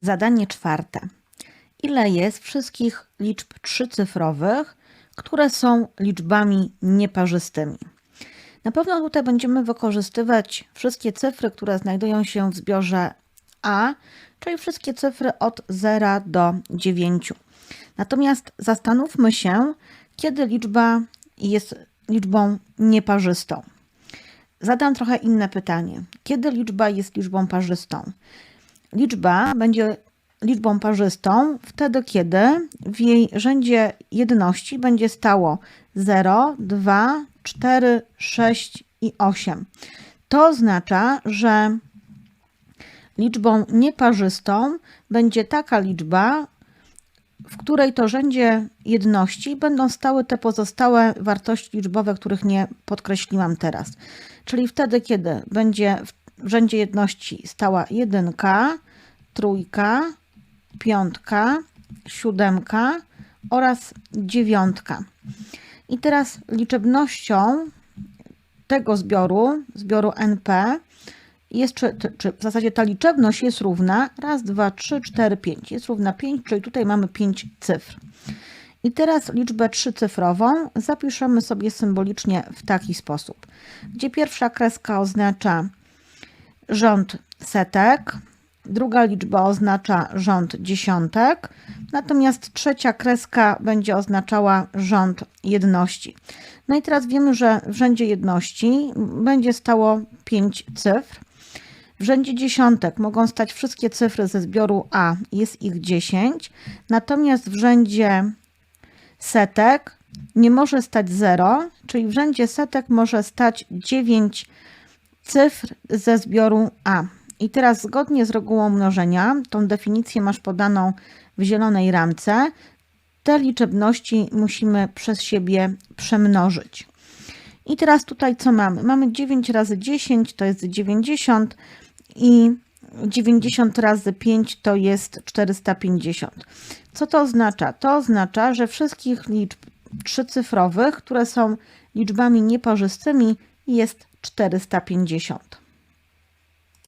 Zadanie czwarte. Ile jest wszystkich liczb trzycyfrowych, które są liczbami nieparzystymi? Na pewno tutaj będziemy wykorzystywać wszystkie cyfry, które znajdują się w zbiorze A, czyli wszystkie cyfry od 0 do 9. Natomiast zastanówmy się, kiedy liczba jest liczbą nieparzystą. Zadam trochę inne pytanie. Kiedy liczba jest liczbą parzystą? Liczba będzie liczbą parzystą wtedy, kiedy w jej rzędzie jedności będzie stało 0, 2, 4, 6 i 8. To oznacza, że liczbą nieparzystą będzie taka liczba, w której to rzędzie jedności będą stały te pozostałe wartości liczbowe, których nie podkreśliłam teraz. Czyli wtedy, kiedy będzie w rzędzie jedności stała jedynka, trójka, piątka, siódemka oraz dziewiątka. I teraz liczebnością tego zbioru, zbioru NP, jest, czy, czy w zasadzie ta liczebność jest równa raz, dwa, trzy, cztery, pięć. Jest równa 5, czyli tutaj mamy 5 cyfr. I teraz liczbę trzycyfrową zapiszemy sobie symbolicznie w taki sposób, gdzie pierwsza kreska oznacza rząd setek, druga liczba oznacza rząd dziesiątek, natomiast trzecia kreska będzie oznaczała rząd jedności. No i teraz wiemy, że w rzędzie jedności będzie stało 5 cyfr. W rzędzie dziesiątek mogą stać wszystkie cyfry ze zbioru A, jest ich 10, natomiast w rzędzie setek nie może stać 0, czyli w rzędzie setek może stać 9 cyfr ze zbioru A. I teraz zgodnie z regułą mnożenia, tą definicję masz podaną w zielonej ramce, te liczebności musimy przez siebie przemnożyć. I teraz tutaj co mamy? Mamy 9 razy 10 to jest 90 i 90 razy 5 to jest 450. Co to oznacza? To oznacza, że wszystkich liczb trzycyfrowych, które są liczbami nieparzystymi, jest 450.